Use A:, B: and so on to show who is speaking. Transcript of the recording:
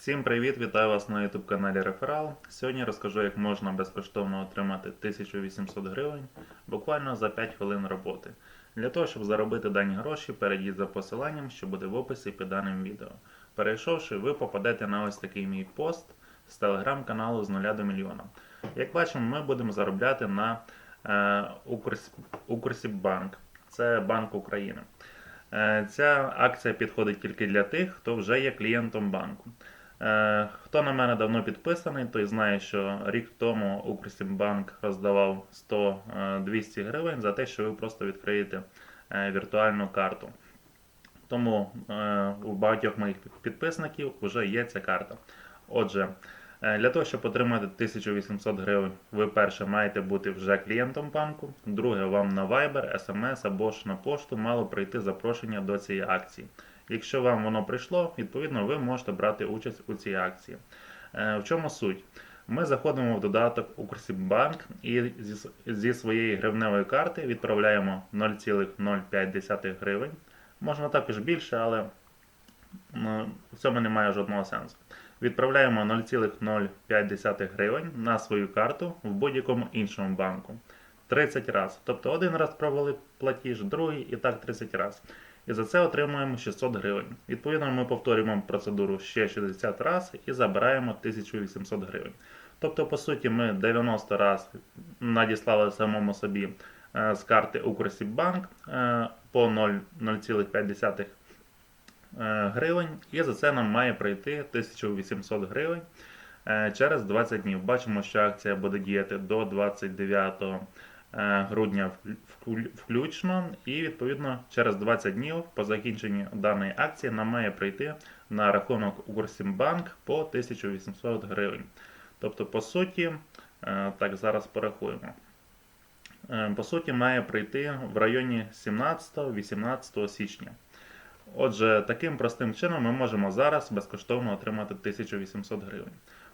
A: Всім привіт! Вітаю вас на YouTube каналі Реферал. Сьогодні розкажу, як можна безкоштовно отримати 1800 гривень буквально за 5 хвилин роботи. Для того, щоб заробити дані гроші, перейдіть за посиланням, що буде в описі під даним відео. Перейшовши, ви попадете на ось такий мій пост з телеграм-каналу з 0 до мільйона. Як бачимо, ми будемо заробляти на е, Укрс- Укрсіббанк. Це Банк України. Е, Ця акція підходить тільки для тих, хто вже є клієнтом банку. Е, Хто на мене давно підписаний, той знає, що рік тому Укрсімбанк роздавав 100-200 гривень за те, що ви просто відкриєте е, віртуальну карту. Тому е, у багатьох моїх підписників вже є ця карта. Отже, е, для того, щоб отримати 1800 гривень, ви перше маєте бути вже клієнтом банку. Друге, вам на Viber, SMS або ж на пошту мало прийти запрошення до цієї акції. Якщо вам воно прийшло, відповідно ви можете брати участь у цій акції. Е, В чому суть? Ми заходимо в додаток Укрсіббанк і зі, своєї гривневої карти відправляємо 0,05 гривень. Можна також більше, але в цьому немає жодного сенсу. Відправляємо 0,05 гривень на свою карту в будь-якому іншому банку. 30 разів. Тобто один раз провели платіж, другий і так 30 разів. І за це отримуємо 600 гривень. Відповідно, ми повторюємо процедуру ще 60 разів і забираємо 1800 гривень. Тобто, по суті, ми 90 разів надіслали самому собі е, з карти Укрсіббанк е, по 0,5 е, гривень, і за це нам має прийти 1800 гривень через 20 днів. Бачимо, що акція буде діяти до 29 е, грудня вклю- вклю- включно, і відповідно через 20 днів по закінченні даної акції нам має прийти на рахунок Укрсімбанк по 1800 гривень. Тобто, по суті, е, так зараз порахуємо. Е, По суті, має прийти в районі 17-18 січня. Отже, таким простим чином ми можемо зараз безкоштовно отримати 1800 гривень.